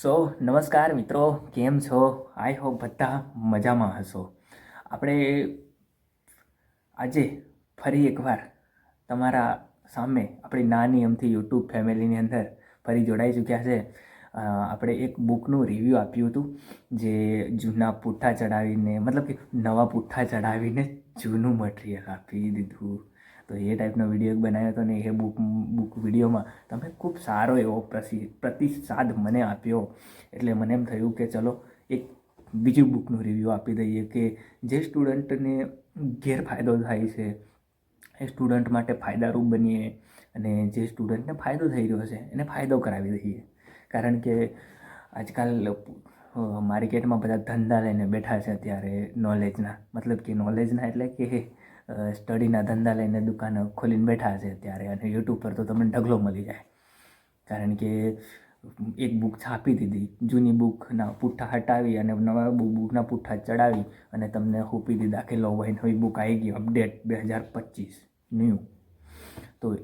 સો નમસ્કાર મિત્રો, કેમ છો? આઈ હોપ બધા મજામાં હશો. આપણે આજે ફરી એકવાર તમારા સામે આપણી નાની એમથી યુટ્યુબ ફેમિલીની અંદર ફરી જોડાઈ ચૂક્યા છે. આપણે એક બુકનું રિવ્યૂ આપ્યું હતું, જે જૂના પુઠ્ઠા ચડાવીને મતલબ કે નવા પુઠ્ઠા ચડાવીને જૂનું મટીરિયલ આપી દીધું. તો એ ટાઈપનો વીડિયો એક બનાવ્યો હતો ને એ બુક બુક વિડીયોમાં તમે ખૂબ સારો એવો પ્રતિસાદ મને આપ્યો. એટલે મને એમ થયું કે ચલો એક બીજી બુકનું રિવ્યૂ આપી દઈએ કે જે સ્ટુડન્ટને ગેરફાયદો થાય છે, એ સ્ટુડન્ટ માટે ફાયદારૂપ બનીએ અને જે સ્ટુડન્ટને ફાયદો થઈ રહ્યો છે, એને ફાયદો કરાવી દઈએ. કારણ કે આજકાલ માર્કેટમાં બધા ધંધા લઈને બેઠા છે અત્યારે નોલેજના મતલબ કે નોલેજના એટલે કે સ્ટડીના ધંધા લઈને દુકાન ખોલીને બેઠા છે અત્યારે અને યુટ્યુબ પર તો તમને ઢગલો મળી જાય. કારણ કે એક બુક છાપી દીધી, જૂની બુકના પુઠ્ઠા હટાવી અને નવા બુકના પુઠ્ઠા ચડાવી અને તમને હોપી દીધા કે લો ભાઈ નવી બુક આવી ગઈ, અપડેટ બે હજાર પચીસ, ન્યૂ. તો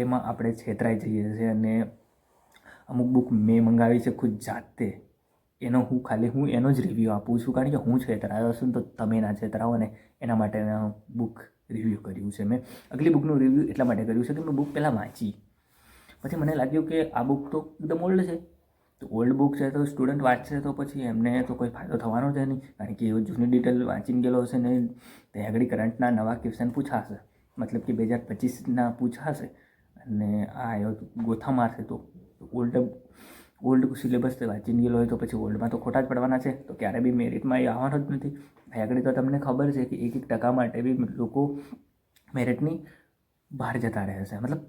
એમાં આપણે છેતરાઈ જઈએ છીએ અને અમુક બુક મેં મંગાવી છે ખુદ જાતે. એનો હું ખાલી હું એનો જ રિવ્યૂ આપું છું. કારણ કે હું છેતરાયો છું તો તમે ના છેતરાવો ને એના માટેના બુક રિવ્યૂ કર્યું છે મેં. અગલી બુકનું રિવ્યૂ એટલા માટે કર્યું છે કે મેં બુક પહેલાં વાંચી. પછી મને લાગ્યું કે આ બુક તો એકદમ ઓલ્ડ છે. તો ઓલ્ડ બુક છે તો સ્ટુડન્ટ વાંચશે તો પછી એમને તો કોઈ ફાયદો થવાનો છે નહીં. કારણ કે એ જૂની ડિટેલ વાંચીને ગયેલો હશે ને ત્યાં આગળ કરંટના નવા ક્વેશ્ચન પૂછાશે. મતલબ કે બે હજાર પચીસના પૂછાશે. અને આ એવો ગોથા મારશે તો ઓલ્ડ ઓલ્ડ સિલેબસ વાંચીને ગયેલો હોય તો પછી ઓલ્ડમાં તો ખોટા જ પડવાના છે. તો ક્યારે બી મેરિટમાં એ આવવાનો જ નથી. અહીં આગળ તો તમને ખબર છે કે એક એક ટકા માટે બી લોકો મેરિટની બહાર જતા રહે છે. મતલબ,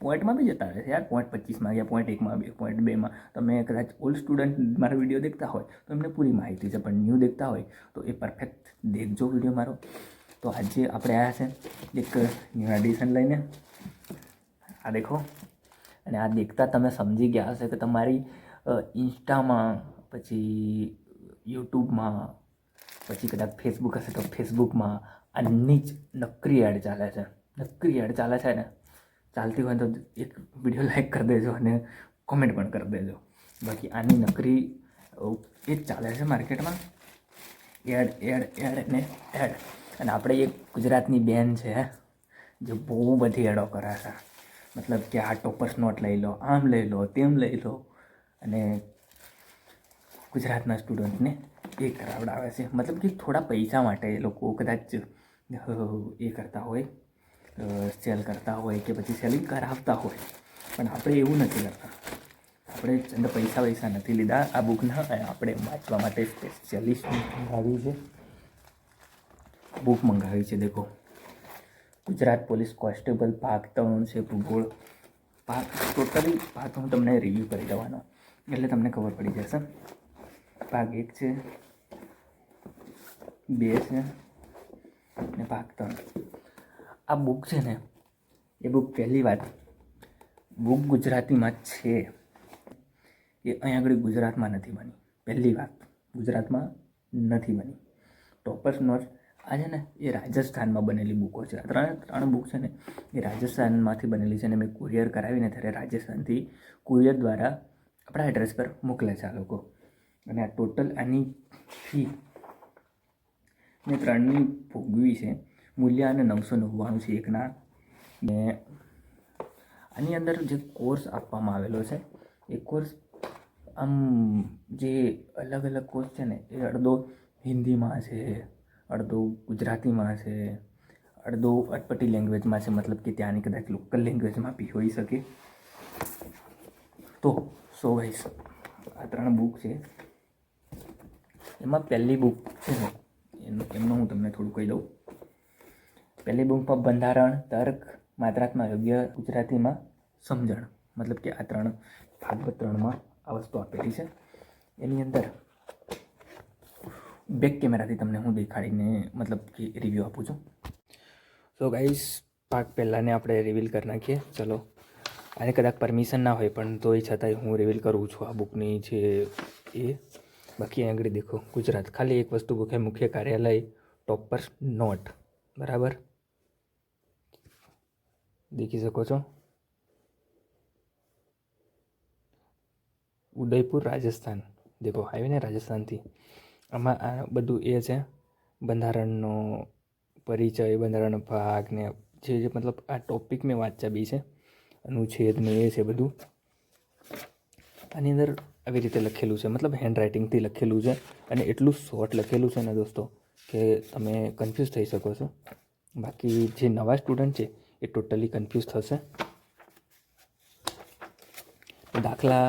પોઈન્ટમાં બી જતા રહે છે યાર. પોઈન્ટ પચીસમાં યા પોઈન્ટ એકમાં બે પોઈન્ટ બેમાં. તમે કદાચ ઓલ્ડ સ્ટુડન્ટ મારો વીડિયો દેખતા હોય તો એમને પૂરી માહિતી છે, પણ ન્યૂ દેખતા હોય તો એ પરફેક્ટ દેખજો વીડિયો મારો. તો આજે આપણે આવ્યા છે એક ન્યૂ એડિશન લઈને. આ દેખો. અને આ દેખતા તમે સમજી ગયા હશે કે તમારી ઇન્સ્ટામાં, પછી યુટ્યુબમાં, પછી કદાચ ફેસબુક હશે તો ફેસબુકમાં આની જ નકરી એડ ચાલે છે. નકરી એડ ચાલે છે ને? ચાલતી હોય તો એક વીડિયો લાઈક કરી દેજો અને કોમેન્ટ પણ કરી દેજો. બાકી આની નકરી એ જ ચાલે છે માર્કેટમાં. એડ એડ એડ ને એડ. અને આપણે એક ગુજરાતની બેન છે જે બહુ બધી એડો કરે છે. મતલબ કે આ ટોપર્સ નોટ લઈ લો, આમ લઈ લો, તેમ લઈ લો. અને ગુજરાતના સ્ટુડન્ટને એ કરાવડાવે છે. મતલબ કે થોડા પૈસા માટે એ લોકો કદાચ એ કરતા હોય સેલ કરતા હોય કે પછી સેલિંગ કરાવતા હોય. પણ આપણે એવું નથી કરતા. આપણે ચંદ પૈસા પૈસા નથી લીધા. આ બુકના આપણે વાંચવા માટે સ્પેશિયલિસ્ટ મંગાવી છે. બુક મંગાવી છે, દેખો. ગુજરાત પોલીસ કોન્સ્ટેબલ ભાગ ત્રણ છે ભૂગોળ. ભાગ ટોટલી, ભાગ હું તમને રિવ્યૂ કરી દેવાનો. એટલે તમને ખબર પડી જશે. ભાગ એક છે, બે છે, ને ભાગ ત્રણ. આ બુક છે ને, એ બુક પહેલી વાત બુક ગુજરાતીમાં છે. એ અહીં આગળ ગુજરાતમાં નથી બની. પહેલી વાત ગુજરાતમાં નથી બની. ટોપર્સ નોટ આ છે ને, એ રાજસ્થાનમાં બનેલી બુકો છે. ત્રણ ત્રણ બુક છે ને, એ રાજસ્થાનમાંથી બનેલી છે અને મેં કુરિયર કરાવીને ત્યારે રાજસ્થાનથી કુરિયર દ્વારા આપણા એડ્રેસ પર મોકલે છે આ લોકો. અને આ ટોટલ આની ફી મેં ત્રણની ભોગવી છે. મૂલ્ય અને નવસો નવ્વાણું છે, એકના. ને આની અંદર જે કોર્સ આપવામાં આવેલો છે, એ કોર્સ આમ જે અલગ અલગ કોર્સ છે ને, એ અડધો હિન્દીમાં છે. અડધો ગુજરાતીમાં છે, અડધો અટપટી લેંગ્વેજમાં છે, મતલબ કે ત્યાંની કદાચ લોકલ લેંગ્વેજમાં બી હોઈ શકે. તો, સો ગાઈસ આ ત્રણ બુક છે. એમાં પહેલી બુક છે ને એનું એમનું હું તમને થોડું કહી દઉં. પહેલી બુકમાં બંધારણ, તર્ક, માત્રાત્મક યોગ્ય ગુજરાતીમાં સમજણ, મતલબ કે આ ત્રણ ભાગવત ત્રણમાં આ વસ્તુ આપેલી છે. એની અંદર બેક કેમેરાથી તમને હું દેખાડીને મતલબ કે રિવ્યૂ આપું છું. સો ગાઈસ પાક પહેલાંને આપણે રિવીલ કરી નાખીએ. ચલો, આને કદાચ પરમિશન ના હોય પણ તોય છતાંય હું રિવીલ કરું છું આ બુકની છે એ. બાકી આગળ દેખો, ગુજરાત. ખાલી એક વસ્તુ બુકે મુખ્ય કાર્યાલય ટોપર્સ નોટ બરાબર? દેખી શકો છો? ઉદયપુર, રાજસ્થાન. દેખો આવ્યું ને રાજસ્થાનથી. આમાં આ બધું એ છે, બંધારણનો પરિચય, બંધારણનો ભાગ ને જે જે મતલબ આ ટોપિક મેં વાંચ્યા બી છે, અનુચ્છેદ ને એ છે બધું. આની અંદર આવી રીતે લખેલું છે, મતલબ હેન્ડ રાઇટિંગથી લખેલું છે અને એટલું શોર્ટ લખેલું છે ને દોસ્તો કે તમે કન્ફ્યુઝ થઈ શકો છો. બાકી જે નવા સ્ટુડન્ટ છે એ ટોટલી કન્ફ્યુઝ થશે. દાખલા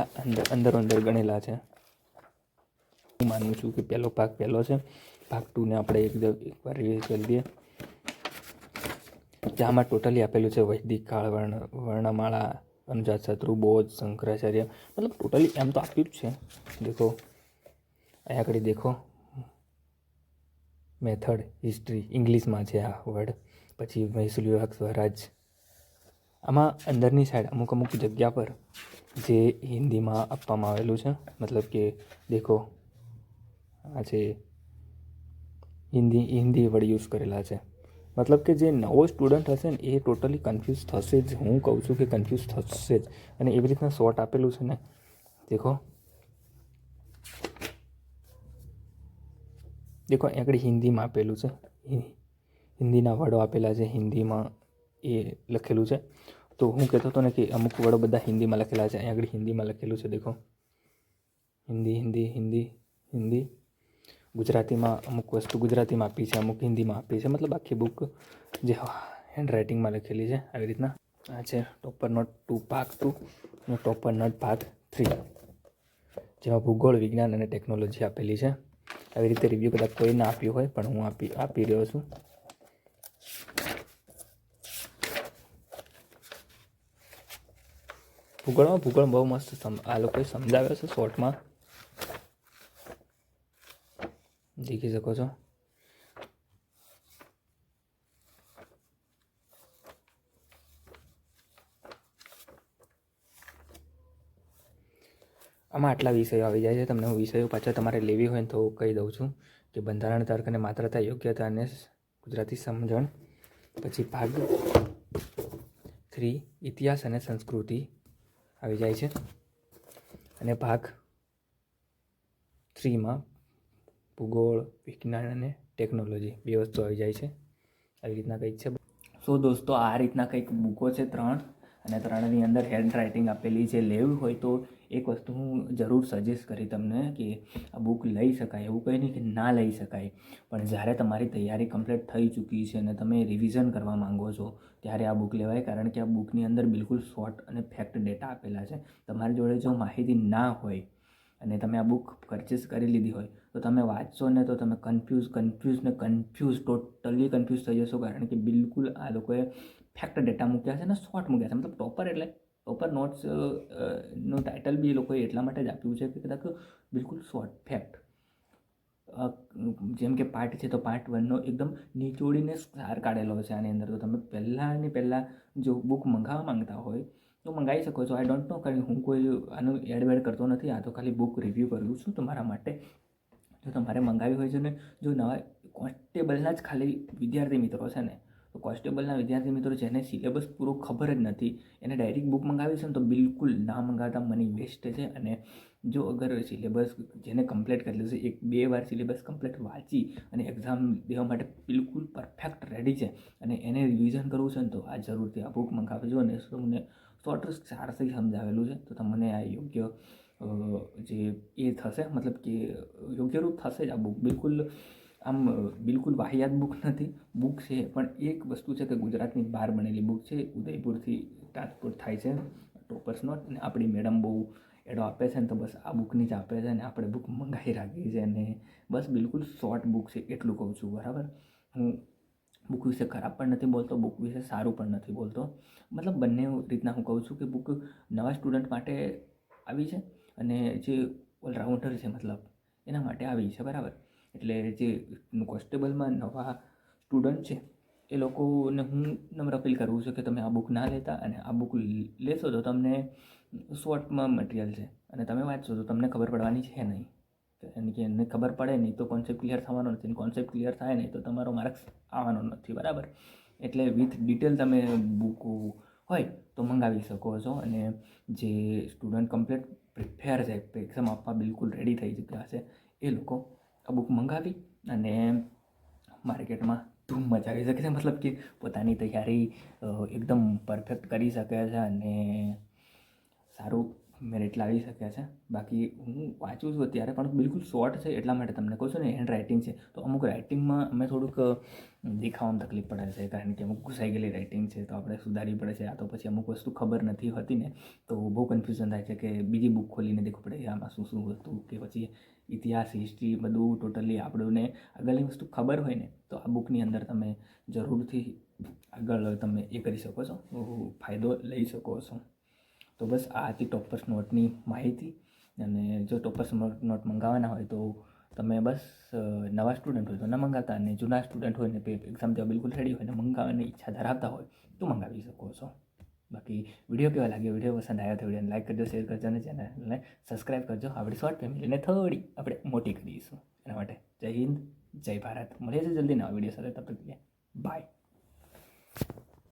અંદરો અંદર ગણેલા છે. હું માનું છું કે પહેલો ભાગ પહેલો છે. ભાગ ટુને આપણે એકદમ એકવાર રિવાઇઝ કરી દઈએ. જેમાં ટોટલી આપેલું છે વૈદિક કાળ, વર્ણ, વર્ણમાળા, અનુજાત શત્રુ, બોધ, શંકરાચાર્ય. મતલબ ટોટલી એમ તો આપ્યું જ છે. દેખો. અહીંયા આગળ દેખો. મેથડ હિસ્ટ્રી ઇંગ્લિશમાં છે આ વર્ડ પછી મહેસૂલ વિભાગ સ્વરાજ. આમાં અંદરની સાઈડ અમુક અમુક જગ્યા પર જે હિન્દીમાં આપવામાં આવેલું છે. મતલબ કે દેખો. આ છે હિન્દી હિન્દી વર્ડ યુઝ કરેલા છે. મતલબ કે જે નવો સ્ટુડન્ટ હશે ને, એ ટોટલી કન્ફ્યુઝ થશે જ. હું કહું છું કે કન્ફ્યુઝ થશે જ. અને એવી રીતના શોર્ટ આપેલું છે ને, દેખો. દેખો, આગળ હિન્દીમાં આપેલું છે. હિન્દીના વર્ડો આપેલા છે. હિન્દીમાં એ લખેલું છે. તો હું કહેતો હતો ને કે અમુક વર્ડો બધા હિન્દીમાં લખેલા છે. અહીં આગળ હિન્દીમાં લખેલું છે, દેખો. હિન્દી હિન્દી હિન્દી હિન્દી. ગુજરાતીમાં અમુક વસ્તુ ગુજરાતીમાં આપી છે, અમુક હિન્દીમાં આપી છે. મતલબ આખી બુક જે હેન્ડ રાઇટિંગમાં લખેલી છે, આવી રીતના. આ છે ટોપર નોટ ટુ ભાગ ટુ અને ટોપર નોટ ભાગ થ્રી જેમાં ભૂગોળ, વિજ્ઞાન અને ટેકનોલોજી આપેલી છે. આવી રીતે રિવ્યૂ કદાચ કોઈ ના આપ્યું હોય, પણ હું આપી આપી રહ્યો છું. ભૂગોળમાં ભૂગોળ બહુ મસ્ત આ લોકોએ સમજાવ્યો છે શોર્ટમાં દેખી શકો છો આમાં આટલા વિષયો આવી જાય છે, તમને હું વિષયો પાછા તમારે લેવી હોય તો તો કહી દઉં છું કે બંધારણ તર્ક અને માત્રતા યોગ્યતા અને ગુજરાતી સમજણ, પછી ભાગ થ્રી ઇતિહાસ અને સંસ્કૃતિ આવી જાય છે. અને ભાગ થ્રીમાં ભૂગોળ, વિજ્ઞાન અને ટેકનોલોજી બે વસ્તુ આવી જાય છે. આવી રીતના કંઈક છે? સો દોસ્તો, આ રીતના કંઈક બુકો છે ત્રણ અને ત્રણની અંદર હેન્ડ રાઇટિંગ આપેલી છે લેવી હોય તો એક વસ્તુ હું જરૂર સજેસ્ટ કરી તમને કે આ બુક લઈ શકાય, એવું કંઈ નહીં કે ના લઈ શકાય. પણ જ્યારે તમારી તૈયારી કમ્પ્લીટ થઈ ચૂકી છે અને તમે રિવિઝન કરવા માંગો છો, ત્યારે આ બુક લેવાય. કારણ કે આ બુકની અંદર બિલકુલ શોર્ટ અને ફેક્ટ ડેટા આપેલા છે. તમારી જોડે જો માહિતી ના હોય અને તમે આ બુક પરચેસ કરી લીધી હોય, તો તમે વાંચશો ને તો તમે કન્ફ્યુઝ કન્ફ્યુઝ ને કન્ફ્યુઝ ટોટલી કન્ફ્યુઝ થઈ જશો. કારણ કે બિલકુલ આ લોકોએ ફેક્ટ ડેટા મૂક્યા છે અને શોર્ટ મૂક્યા છે. મતલબ ટોપર એટલે ટોપર નોટ્સનું ટાઇટલ બી એ લોકોએ એટલા માટે જ આપ્યું છે કે કદાચ બિલકુલ શોર્ટ ફેક્ટ જેમ કે પાર્ટ છે તો પાર્ટ વનનો એકદમ નીચોડીને સાર કાઢેલો છે આની અંદર. તો તમે પહેલાંની પહેલાં જો બુક મંગાવવા માંગતા હોય તો મંગાવી શકો છો. આઈ ડોન્ટ નો કારણ હું કોઈ આનું એડ વેડ કરતો નથી. આ તો ખાલી બુક રિવ્યૂ કરું છું તમારા માટે જો તમારે મંગાવી હોય છે ને, જો નવા કોન્સ્ટેબલના જ ખાલી વિદ્યાર્થી મિત્રો છે ને, તો કોન્સ્ટેબલના વિદ્યાર્થી મિત્રો જેને સિલેબસ પૂરો ખબર જ નથી, એને ડાયરેક્ટ બુક મંગાવી છે ને, તો બિલકુલ ના મંગાવતા મની વેસ્ટ છે. અને જો અગર સિલેબસ જેને કમ્પ્લીટ કરી છે એક બે વાર સિલેબસ કમ્પ્લીટ વાંચી અને એક્ઝામ દેવા માટે બિલકુલ પરફેક્ટ રેડી છે, અને એને રિવિઝન કરવું છે ને, તો આ જરૂરથી આ બુક મંગાવજો અને તમને શોર્ટ સારથી સમજાવેલું છે. તો તમને આ યોગ્ય જે, એ થશે. મતલબ કે યોગ્ય રૂપ થશે જ આ બુક બિલકુલ આમ, બિલકુલ વાહિયાત બુક નથી. બુક છે, પણ એક વસ્તુ છે કે ગુજરાતની બહાર બનેલી બુક છે. ઉદયપુરથી ટ્રાન્સપોર્ટ થાય છે. ટોપર્સ નોટ અને આપણી મેડમ બહુ એડો આપે છે ને તો બસ આ બુકની જ આપે છે અને આપણે બુક મંગાવી રાખી છે અને બસ બિલકુલ શોર્ટ બુક છે. એટલું કહું છું. બરાબર? હું બુક વિશે ખરાબ પણ નથી બોલતો, બુક વિશે સારું પણ નથી બોલતો. મતલબ બંને રીતના હું કહું છું કે બુક નવા સ્ટુડન્ટ માટે આવી છે અને જે ઓલરાઉન્ડર છે મતલબ એના માટે આવી છે, બરાબર? એટલે જે કોન્સ્ટેબલમાં નવા સ્ટુડન્ટ છે, એ લોકોને હું નમ્ર અપીલ કરું છું કે તમે આ બુક ના લેતા અને આ બુક લેશો તો તમને શોર્ટમાં મટીરિયલ છે અને તમે વાંચશો તો તમને ખબર પડવાની છે નહીં. કારણ કે એને ખબર પડે નહીં તો કોન્સેપ્ટ ક્લિયર થવાનો નથી કોન્સેપ્ટ ક્લિયર થાય નહીં તો તમારો માર્ક્સ આવવાનો નથી, બરાબર? એટલે વિથ ડિટેલ તમે બુક હોય તો મંગાવી શકો છો અને જે સ્ટુડન્ટ કમ્પ્લીટ પ્રિપેર છે એક્ઝામ આપવા બિલકુલ રેડી થઈ ચૂક્યા છે, એ લોકો આ બુક મંગાવી અને માર્કેટમાં ધૂમ મચાવી શકે છે. મતલબ કે પોતાની તૈયારી એકદમ પરફેક્ટ કરી શકે છે અને સારું મેરિટ લાવી શકે છે. બાકી હું વાંચું છું અત્યારે, પણ બિલકુલ શોર્ટ છે એટલા માટે તમને કહું છું ને હેન્ડ રાઇટિંગ છે. તો અમુક રાઇટિંગમાં અમે થોડુંક દેખાવામાં તકલીફ પડે છે, કારણ કે અમુક ઘૂસાઈ ગયેલી રાઇટિંગ છે, તો આપણે સુધારવી પડે છે. આ તો પછી અમુક વસ્તુ ખબર નથી હોતી ને, તો બહુ કન્ફ્યુઝન થાય છે કે બીજી બુક ખોલીને દેખવું પડે આમાં શું શું હતું, કે પછી ઇતિહાસ હિસ્ટ્રી બધું ટોટલી આપણને આગળની વસ્તુ ખબર હોય ને, તો આ બુકની અંદર તમે જરૂરથી આગળ તમે એ કરી શકો છો ફાયદો લઈ શકો છો. તો બસ આ હતી ટોપર્સ નોટની માહિતી. અને જો ટોપર્સ નોટ મંગાવવાના હોય તો તમે બસ નવા સ્ટુડન્ટ હોય તો ન મંગાવતા અને જૂના સ્ટુડન્ટ હોય ને એક્ઝામ દેવા બિલકુલ રેડી હોય ને મંગાવવાની ઈચ્છા ધરાવતા હોય તો મંગાવી શકો છો. બાકી વીડિયો કેવા લાગ્યો? વીડિયો પસંદ આવ્યો તો વિડીયોને લાઈક કરજો શેર કરજો અને ચેનલને સબસ્ક્રાઈબ કરજો. આપણી શોર્ટ ફેમિલીને થોડી આપણે મોટી કરીશું એના માટે જય હિન્દ, જય ભારત. મળીએ છીએ જલ્દી નવા વીડિયો સાથે. તબ બાય